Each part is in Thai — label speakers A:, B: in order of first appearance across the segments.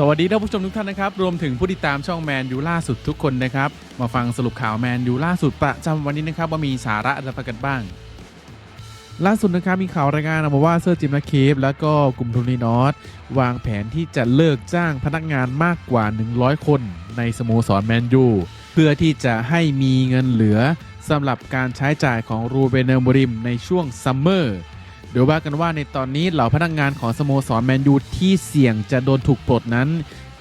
A: สวัสดีท่านผู้ชมทุกท่านนะครับ รวมถึงผู้ติดตามช่องแมนยูล่าสุดทุกคนนะครับ มาฟังสรุปข่าวแมนยูล่าสุดประจำวันนี้นะครับ ว่ามีสาระอะไรกันบ้าง ล่าสุดนะครับมีข่าวรายงานออกมาว่าเซอร์จิมนาเคฟแล้วก็กลุ่มทุนนีนอสวางแผนที่จะเลิกจ้างพนักงานมากกว่า 100 คน ในสโมสรแมนยูเพื่อที่จะให้มีเงินเหลือสำหรับการใช้จ่ายของรูเบนเนอร์โมริมในช่วงซัมเมอร์ โดยวว่ากันว่าในตอนนี้เหล่าพนักงานของสโมสรแมนยูที่เสี่ยงจะโดนถูกปลดนั้น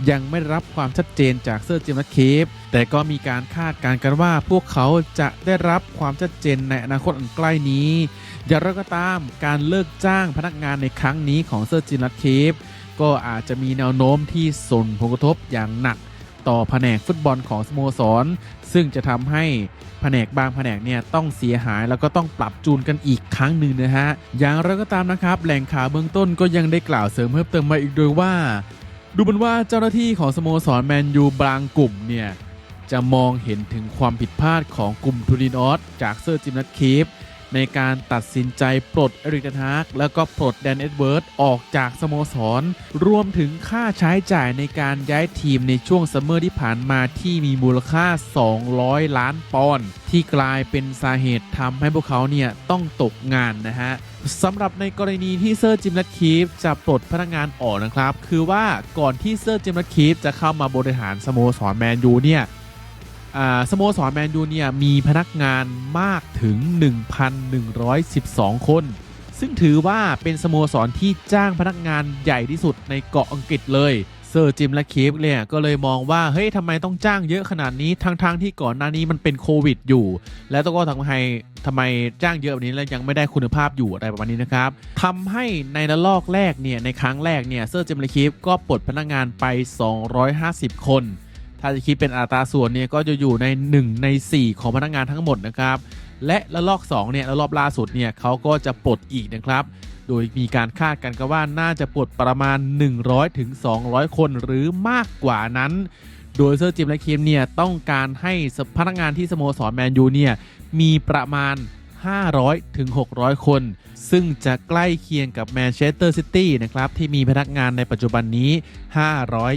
A: ยังไม่รับความชัดเจนจากเซอร์จิมส์เคฟแต่ก็มีการคาดการณ์กันว่าพวกเขาจะได้รับความชัดเจนในอนาคตอันใกล้นี้อย่างไรก็ตามการเลิกจ้างพนักงานในครั้งนี้ของเซอร์จิมส์เคฟก็อาจจะมีแนวโน้มที่ส่งผลกระทบอย่างหนัก ต่อแผนกฟุตบอลของสโมสร ซึ่งจะทำให้แผนกบางแผนกเนี่ยต้องเสียหายแล้วก็ต้องปรับจูนกันอีกครั้งหนึ่งนะฮะ อย่างไรก็ตามนะครับ แหล่งข่าวเบื้องต้นก็ยังได้กล่าวเสริมเพิ่มเติมมาอีกโดยว่า ดูเหมือนว่าเจ้าหน้าที่ของสโมสรแมนยูบางกลุ่มเนี่ยจะมองเห็นถึงความผิดพลาดของกลุ่มทูรินอสจากเซอร์จิมนัทคีฟ ในการตัดสินใจปลดเอริกเทนฮากแล้วก็ปลดแดนเอ็ดเวิร์ดออกจากสโมสร รวมถึงค่าใช้จ่ายในการย้ายทีมในช่วงซัมเมอร์ที่ผ่านมาที่มีมูลค่า 200 ล้านปอนด์ที่กลายเป็นสาเหตุทำให้พวกเขาเนี่ยต้องตกงานนะฮะสำหรับในกรณีที่เซอร์จิมนัทคีฟจะปลดพนักงานออกนะครับ คือว่าก่อนที่เซอร์จิมนัทคีฟจะเข้ามาบริหารสโมสรแมนยูเนี่ย สโมสรแมนยูเนี่ยมีพนักงานมากถึง 1,112 คน ซึ่งถือว่าเป็นสโมสรที่จ้างพนักงานใหญ่ที่สุดในเกาะอังกฤษเลยเซอร์จิมและคีฟเนี่ยก็เลยมองว่าเฮ้ยทำไมต้องจ้างเยอะขนาดนี้ทั้งๆทที่ก่อนหน้านี้มันเป็นโควิดอยู่ แล้วต้องก็ทำให้ทำไมจ้างเยอะแบบนี้แล้วยังไม่ได้คุณภาพอยู่อะไรประมาณนี้นะครับทำให้ในระลอกแรกเนี่ยในครั้งแรกเนี่ยเซอร์จิมและคีฟก็ปลดพนักงานไป 250 คน ถ้าจะคิดเป็นอัตราส่วนเนี่ยก็จะอยู่ใน 1 ใน 4 ของพนักงานทั้งหมดนะครับ และระลอก2เนี่ยระลอกล่าสุดเนี่ยเขาก็จะปลดอีกนะครับ โดยมีการคาดกันกันว่าน่าจะปลดประมาณ 100ถึง200 คนหรือมากกว่านั้น โดยเซอร์จิมและคิมเนี่ยต้องการให้พนักงานที่สโมสรแมนยูเนี่ยมีประมาณ 500 ถึง 600 คน ซึ่งจะใกล้เคียงกับแมนเชสเตอร์ซิตี้นะครับ ที่มีพนักงานในปัจจุบันนี้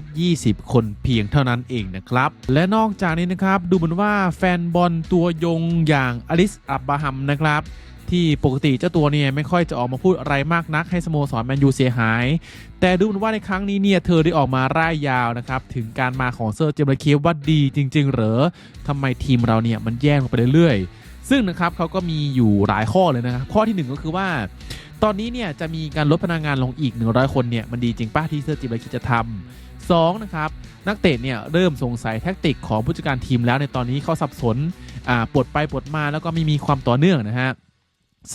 A: 520 คนเพียงเท่านั้นเองนะครับ และนอกจากนี้นะครับ ดูเหมือนว่าแฟนบอลตัวยงอย่างอลิสอับบราฮัมนะครับที่ปกติเจ้าตัวเนี่ยไม่ค่อยจะออกมาพูดอะไรมากนักให้สโมสรแมนยูเสียหาย แต่ดูเหมือนว่าในครั้งนี้เนี่ยเธอได้ออกมาร่ายยาวนะครับถึงการมาของเซอร์เจมส์เคฟว่าดีจริง ๆ เหรอทำไมทีมเราเนี่ยมันแย่ลงไปเรื่อยๆ ซึ่งนะครับเขาก็มีอยู่หลายข้อเลยนะครับ ข้อที่หนึ่งก็คือว่า ตอนนี้เนี่ยจะมีการลดพนักงานลงอีก 100 คนเนี่ยมันดีจริงป้าที่เซอร์จิมคิดจะทำสองนะครับนักเตะเนี่ยเริ่มสงสัยแท็กติกของผู้จัดการทีมแล้วในตอนนี้เขาสับสนอ่าปลดไปปลดมาแล้วก็ไม่มีความต่อเนื่องนะฮะ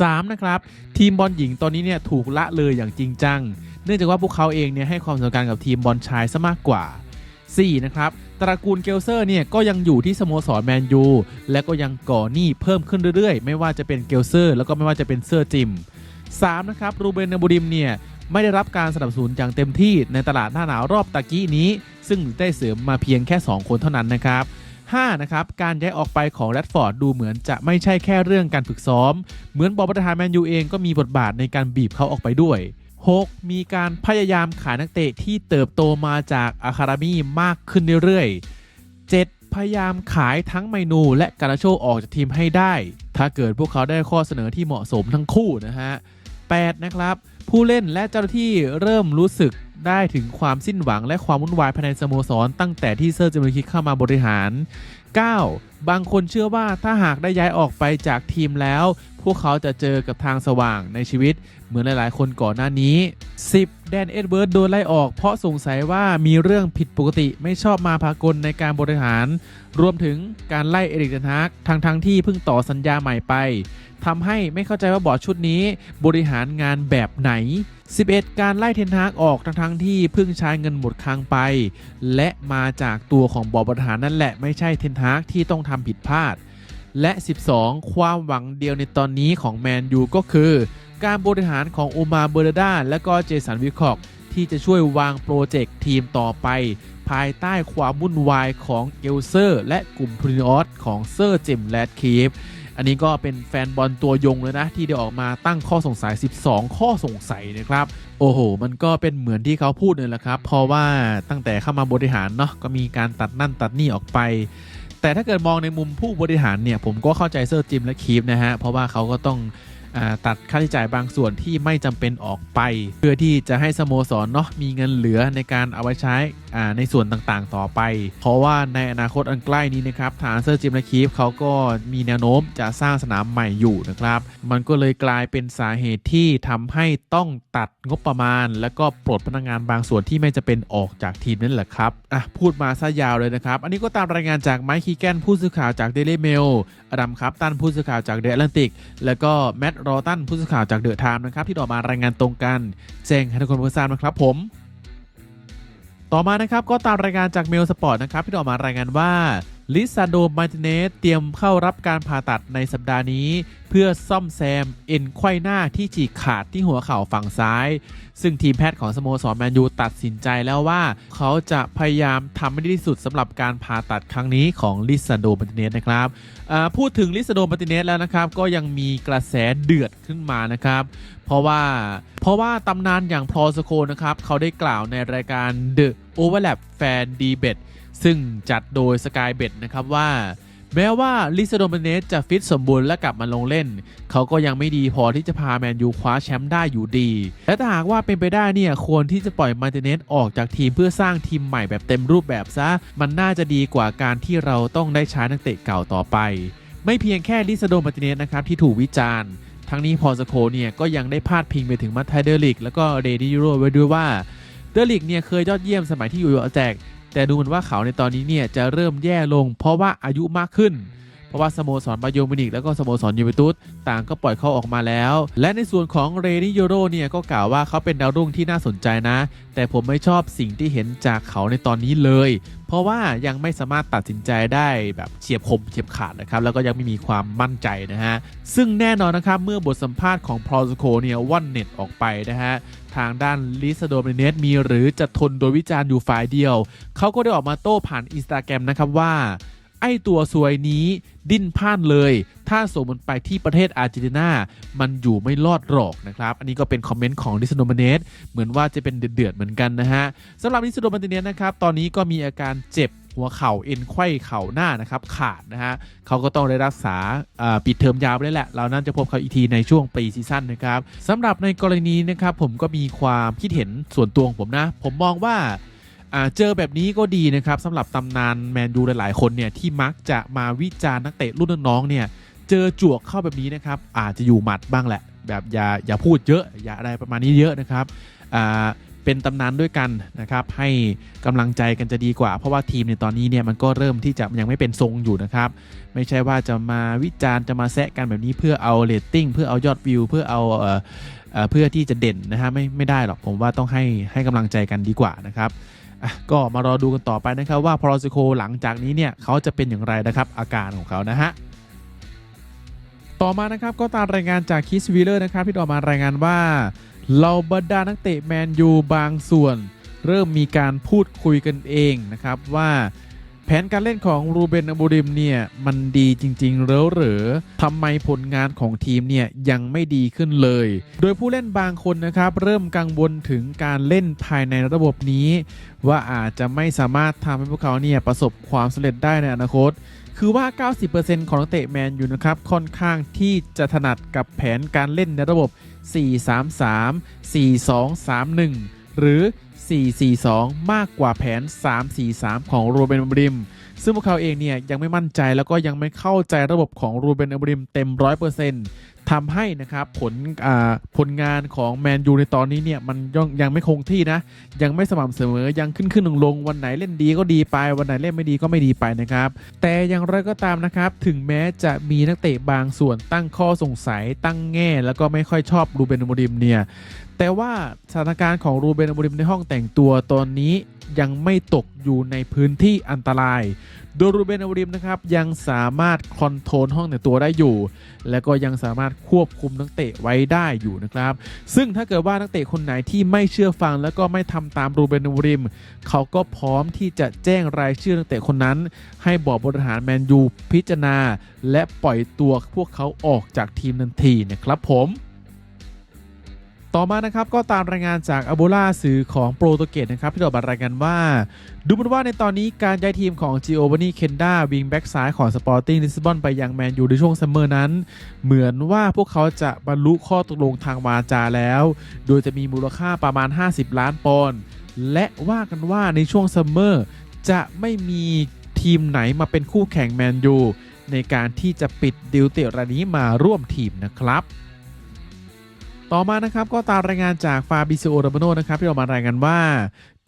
A: สามนะครับทีมบอลหญิงตอนนี้เนี่ยถูกละเลยอย่างจริงจัง เนื่องจากว่าพวกเขาเองเนี่ยให้ความสำคัญกับทีมบอลชายซะมากกว่า 4. นะครับ ตระกูลเกลเซอร์เนี่ยก็ยังอยู่ที่สโมสรแมนยูและก็ยังก่อหนี้เพิ่มขึ้นเรื่อยๆ ไม่ว่าจะเป็นเกลเซอร์ แล้วก็ไม่ว่าจะเป็นเซอร์จิม 3. นะครับรูเบนนาบูริมเนี่ยไม่ได้รับการสนับสนุนอย่างเต็มที่ในตลาดหน้าหนาวรอบตะกี้นี้ ซึ่งได้เสริมมาเพียงแค่ 2 คนเท่านั้นนะครับ 5. นะครับการย้ายออกไปของแรดฟอร์ดดูเหมือนจะไม่ใช่แค่เรื่องการฝึกซ้อม เหมือนบอลประธานแมนยูเองก็มีบทบาทในการบีบเขาออกไปด้วย 6. มีการพยายามขายนักเตะที่เติบโตมาจากอาคารามีมากขึ้นเรื่อยๆ 7. พยายามขายทั้งไมนูและการาโชออกจากทีมให้ได้ ถ้าเกิดพวกเขาได้ข้อเสนอที่เหมาะสมทั้งคู่นะฮะ 8. นะครับ ผู้เล่นและเจ้าหน้าที่เริ่มรู้สึกได้ถึงความสิ้นหวังและความวุ่นวายภายในสโมสร ตั้งแต่ที่เซอร์เจมิคิกเข้ามาบริหาร 9. บางคนเชื่อว่าถ้าหากได้ย้ายออกไปจากทีมแล้ว พวกเขาจะเจอกับทางสว่างในชีวิต เหมือนหลาย ๆ คนก่อนหน้านี้ 10. แดนเอ็ดเวิร์ดโดนไล่ออกเพราะสงสัยว่ามีเรื่องผิดปกติไม่ชอบมาพากลในการบริหาร รวมถึงการไล่เอริกเทนฮากทั้งทั้งที่เพิ่งต่อสัญญาใหม่ไปทำให้ไม่เข้าใจว่าบอร์ดชุดนี้บริหารงานแบบไหน 11 การไล่เทนฮากออกทั้งทั้งที่เพิ่งใช้เงินหมดคลังไป และมาจากตัวของบอร์ดบริหารนั่นแหละไม่ใช่เทนฮากที่ต้องทำผิดพลาด และ 12 ความหวังเดียวในตอนนี้ของแมนยูก็คือ การบริหารของโอมาเบอร์ดาและก็เจสันวิคอกที่จะช่วยวางโปรเจกต์ทีมต่อไป ภายใต้ความวุ่นวายของเอลเซอร์ และกลุ่มพรินอสของเซอร์เจมส์แลดคีฟอันนี้ก็เป็นแฟนบอลตัวยงเลยนะ ที่ได้ออกมาตั้งข้อสงสัย 12 ข้อสงสัยนะครับ โอ้โห มันก็เป็นเหมือนที่เขาพูดเลยละครับ เพราะว่าตั้งแต่เข้ามาบริหารเนาะก็มีการตัดนั่นตัดนี่ออกไป แต่ถ้าเกิดมองในมุมผู้บริหารเนี่ยผมก็เข้าใจเซอร์จิมและคีฟนะฮะเพราะว่าเขาก็ต้อง ตัดค่าใช้จ่ายบางส่วนที่ไม่จำเป็นออกไป เพื่อที่จะให้สโมสรเนาะมีเงินเหลือในการเอาไว้ใช้ในส่วนต่างๆ ต่อไป เพราะว่าในอนาคตอันใกล้นี้นะครับทางเซอร์จิมและคีฟเขาก็มีแนวโน้มจะสร้างสนามใหม่อยู่นะครับ มันก็เลยกลายเป็นสาเหตุที่ทำให้ต้องตัดงบประมาณ แล้วก็ปลดพนักงานบางส่วนที่ไม่จะเป็นออกจากทีมนั่นแหละครับอะพูดมาซะยาวเลยนะครับ อันนี้ก็ตามรายงานจากไมค์คีแกนผู้สื่อข่าวจากเดลี่เมลอดัมครับตันผู้สื่อข่าวจากเดอะแอตแลนติก แล้วก็แมตรอตันผู้สื่อข่าวจากเดอะไทม์นะครับ ที่ออกมารายงานตรงกันแจ้งให้ทุกคนทราบนะครับผม ต่อมานะครับก็ตามรายงานจากเมลสปอร์ตนะครับที่ออกมารายงานว่า ลิซาโดมาร์ติเนสเตรียมเข้ารับการผ่าตัดในสัปดาห์นี้ เพื่อซ่อมแซม เอ็นไขว้หน้าที่ฉีกขาดที่หัวเข่าฝั่งซ้าย ซึ่งทีมแพทย์ของสโมสรแมนยูตัดสินใจแล้วว่า เขาจะพยายามทำให้ดีที่สุดสำหรับการผ่าตัดครั้งนี้ของลิซาโดมาร์ติเนสนะครับพูดถึงลิซาโดมาร์ติเนสแล้วนะครับก็ยังมีกระแสเดือดขึ้นมานะครับ เพราะว่าเพราะว่าตำนานอย่างพลอสโคนะครับเขาได้กล่าวในรายการ The Overlap Fan Debate ซึ่งจัดโดย Sky Bet นะครับว่า แม้ว่าลิซาโดมเนสจะฟิตสมบูรณ์และกลับมาลงเล่น เขาก็ยังไม่ดีพอที่จะพาแมนยูคว้าแชมป์ได้อยู่ดี และถ้าหากว่าเป็นไปได้เนี่ยควรที่จะปล่อยมาร์ติเนสออกจากทีมเพื่อสร้างทีมใหม่แบบเต็มรูปแบบซะ มันน่าจะดีกว่าการที่เราต้องได้ใช้นักเตะเก่าต่อไป ไม่เพียงแค่ลิซาโดมาร์ติเนสนะครับที่ถูกวิจารณ์ทั้งนี้พอสโคเนี่ยก็ยังได้พาดพิงไปถึงมัตไทเดอร์ลิก แล้วก็เรดิโรไว้ด้วยว่า เดอร์ลิกเนี่ยเคยยอดเยี่ยมสมัยที่อยู่อแจก แต่ดูเหมือนว่าเขาในตอนนี้เนี่ยจะเริ่มแย่ลง เพราะว่าอายุมากขึ้น ราะว่าสโมสรบาโยมินิกแล้วก็สโมสรยูเวนตุสต่างก็ปล่อยเขาออกมาแล้ว และในส่วนของเรนิโยโรเนี่ยก็กล่าวว่าเขาเป็นดาวรุ่งที่น่าสนใจนะ แต่ผมไม่ชอบสิ่งที่เห็นจากเขาในตอนนี้เลย เพราะว่ายังไม่สามารถตัดสินใจได้แบบเฉียบคมเฉียบขาดนะครับแล้วก็ยังไม่มีความมั่นใจนะฮะซึ่งแน่นอนนะครับเมื่อบทสัมภาษณ์ของพรอสโคเนี่ยว่อนเน็ตออกไปนะฮะทางด้านลิซาโดเมเนสมีหรือจะทนโดยวิจารณ์อยู่ฝ่ายเดียว เขาก็ได้ออกมาโต้ผ่านอินสตาแกรมนะครับว่า ไอตัวซวยนี้ดิ้นพ่านเลย ถ้าส่งมันไปที่ประเทศอาร์เจนตินา มันอยู่ไม่รอดหรอกนะครับ อันนี้ก็เป็นคอมเมนต์ของลิซาโดเมเนสเหมือนว่าจะเป็นเดือดๆเหมือนกันนะฮะสำหรับลิซาโดเมเนสนะครับ ตอนนี้ก็มีอาการเจ็บหัวเข่าเอ็นไขว้เข่าหน้านะครับขาดนะฮะเขาก็ต้องได้รักษาปิดเทอมยาวไปเลยแหละ เราน่าจะพบเขาอีกทีในช่วงปีซีซั่นนะครับสำหรับในกรณีนะครับผมก็มีความคิดเห็นส่วนตัวของผมนะ ผมมองว่า เจอแบบนี้ก็ดีนะครับสำหรับตำนานแมนยูหลายๆคนเนี่ยที่มักจะมาวิจารณ์นักเตะรุ่นน้องเนี่ยเจอจวกเข้าแบบนี้นะครับอาจจะอยู่หมัดบ้างแหละ แบบอย่าอย่าพูดเยอะอย่าอะไรประมาณนี้เยอะนะครับเป็นตำนานด้วยกันนะครับให้กำลังใจกันจะดีกว่า เพราะว่าทีมในตอนนี้เนี่ยมันก็เริ่มที่จะยังไม่เป็นทรงอยู่นะครับ ไม่ใช่ว่าจะมาวิจารณ์จะมาแซะกันแบบนี้เพื่อเอาเรตติ้งเพื่อเอายอดวิว เพื่อเอาเอเพื่อที่จะเด่นนะฮะไม่ไม่ได้หรอกผมว่าต้องให้ให้กำลังใจกันดีกว่านะครับ ก็มารอดูกันต่อไปนะครับว่าพอรซิโคหลังจากนี้เนี่ยเขาจะเป็นอย่างไรนะครับอาการของเขานะฮะต่อมานะครับก็ตามรายงานจากคิสวีเลอร์นะครับที่ออกมารายงานว่าเหล่าบรรดานักเตะแมนยูบางส่วน เริ่มมีการพูดคุยกันเองนะครับว่า แผนการเล่นของรูเบนอบูริมเนี่ยมันดีจริงๆแล้วหรือทำไมผลงานของทีมเนี่ยยังไม่ดีขึ้นเลย โดยผู้เล่นบางคนนะครับเริ่มกังวลถึงการเล่นภายในระบบนี้ ว่าอาจจะไม่สามารถทำให้พวกเขาเนี่ยประสบความสำเร็จได้ในอนาคต คือว่า 90%ของนักเตะแมนอยู่นะครับค่อนข้างที่จะถนัดกับแผนการเล่นในระบบ 4-3-3 4-2-3-1 หรือ 4-4-2 มากกว่าแผน 3-4-3 ของโรเบนอัมบริม ซึ่งพวกเขาเองเนี่ยยังไม่มั่นใจแล้วก็ยังไม่เข้าใจระบบของรูเบนอัมบริมเต็ม 100%ทำให้นะครับผลผลงานของแมนยูในตอนนี้เนี่ยมันยังยังไม่คงที่นะ ยังไม่สม่ำเสมอยังขึ้นขึ้นลงลงวันไหนเล่นดีก็ดีไป วันไหนเล่นไม่ดีก็ไม่ดีไปนะครับ แต่อย่างไรก็ตามนะครับถึงแม้จะมีนักเตะบางส่วนตั้งข้อสงสัยตั้งแง่ แล้วก็ไม่ค่อยชอบรูเบนอโมริมเนี่ย แต่ว่าสถานการณ์ของรูเบนอโมริมในห้องแต่งตัวตอนนี้ยังไม่ตกอยู่ในพื้นที่อันตราย โดยรูเบนอมริมนะครับยังสามารถคอนโทรลห้องแต่งตัวได้อยู่ และก็ยังสามารถควบคุมนักเตะไว้ได้อยู่นะครับ ซึ่งถ้าเกิดว่านักเตะคนไหนที่ไม่เชื่อฟัง แล้วก็ไม่ทำตามรูเบนอมริม เขาก็พร้อมที่จะแจ้งรายชื่อนักเตะคนนั้น ให้บอร์ดบริหารแมนยูพิจารณา และปล่อยตัวพวกเขาออกจากทีมทันทีนะครับผม ต่อมานะครับก็ตามรายงานจากอ b บูล่าสื่อของโปรตุเกสนะครับที่ออกมารายงานว่า ดูเหมือนว่าในตอนนี้การย้ายทีมของ g i o v a n n i Kenda วิงแบ็กซ้ายของสปอร์ติ้งลิสบอนไปยังแมนยูในช่วงซัมเมอร์นั้น เหมือนว่าพวกเขาจะบรรลุข้อตกลงทางวาจาแล้ว โดยจะมีมูลค่าประมาณ 50 ล้านปอนด์และว่ากันว่าในช่วงซัมเมอร์จะไม่มีทีมไหนมาเป็นคู่แข่งแมนยูในการที่จะปิดดิวเตะรายนี้มาร่วมทีมนะครับ ต่อมานะครับก็ตามรายงานจากฟาบิซิโอโรมาโนนะครับที่ออกมารายงานว่า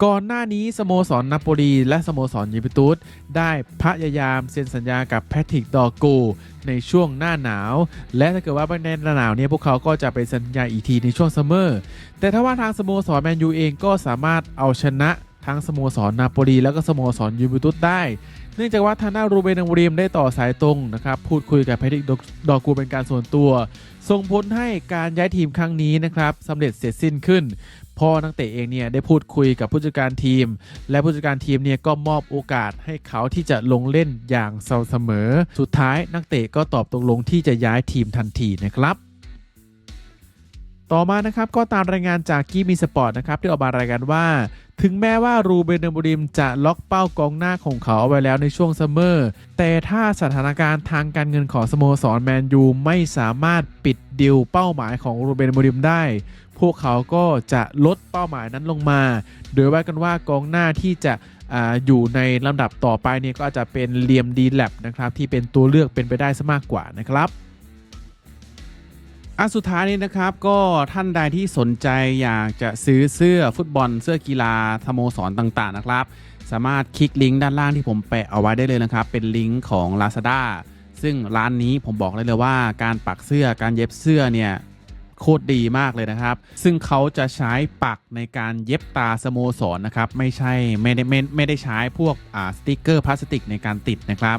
A: ก่อนหน้านี้สโมสรนนาโปลีและสโมสรยูเวนตุสได้พยายามเซ็นสัญญากับแพทริกดอโกในช่วงหน้าหนาว และถ้าเกิดว่าในหน้าหนาวเนี่ยพวกเขาก็จะไปสัญญาอีกทีในช่วงซัมเมอร์แต่ถ้าว่าทางสโมสรแมนยูเองก็สามารถเอาชนะ ทั้งสโมสรนาโปลีแล้วก็สโมสรยูเวนตุสได้ เนื่องจากว่าทางด้านรูเบนอัมรีมได้ต่อสายตรงนะครับพูดคุยกับแพทริกดอกูเป็นการส่วนตัว ส่งผลให้การย้ายทีมครั้งนี้นะครับสำเร็จเสร็จสิ้นขึ้นพอนักเตะเองเนี่ยได้พูดคุยกับผู้จัดการทีม และผู้จัดการทีมเนี่ยก็มอบโอกาสให้เขาที่จะลงเล่นอย่างเสมอเสมอสุดท้ายนักเตะก็ตอบตกลงที่จะย้ายทีมทันทีนะครับต่อมานะครับก็ตามรายงานจากกีมีสปอร์ตนะครับที่ออกมารายงานว่า ถึงแม้ว่ารูเบนเดมบูริมจะล็อกเป้ากองหน้าของเขาเอาไว้แล้วในช่วงซัมเมอร์ แต่ถ้าสถานการณ์ทางการเงินของสโมสรแมนยูไม่สามารถปิดดิวเป้าหมายของรูเบนเดมบูริมได้ พวกเขาก็จะลดเป้าหมายนั้นลงมา โดยว่ากันว่ากองหน้าที่จะออยู่ในลำดับต่อไปเนี่ยก็อาจจะเป็นเลียมดีแลบนะครับที่เป็นตัวเลือกเป็นไปได้ซะมากกว่านะครับ
B: อันสุดท้ายนี้นะครับก็ท่านใดที่สนใจอยากจะซื้อเสื้อฟุตบอลเสื้อกีฬาสโมสรต่างๆนะครับ สามารถคลิกลิงก์ด้านล่างที่ผมแปะเอาไว้ได้เลยนะครับ เป็นลิงก์ของ Lazada ซึ่งร้านนี้ผมบอกเลยเลยว่าการปักเสื้อการเย็บเสื้อเนี่ยโคตรดีมากเลยนะครับ ซึ่งเขาจะใช้ปักในการเย็บตาสโมสรนะครับ ไม่ใช่ไม่ได้ไม่ไม่ได้ใช้พวกอ่าสติกเกอร์พลาสติกในการติดนะครับ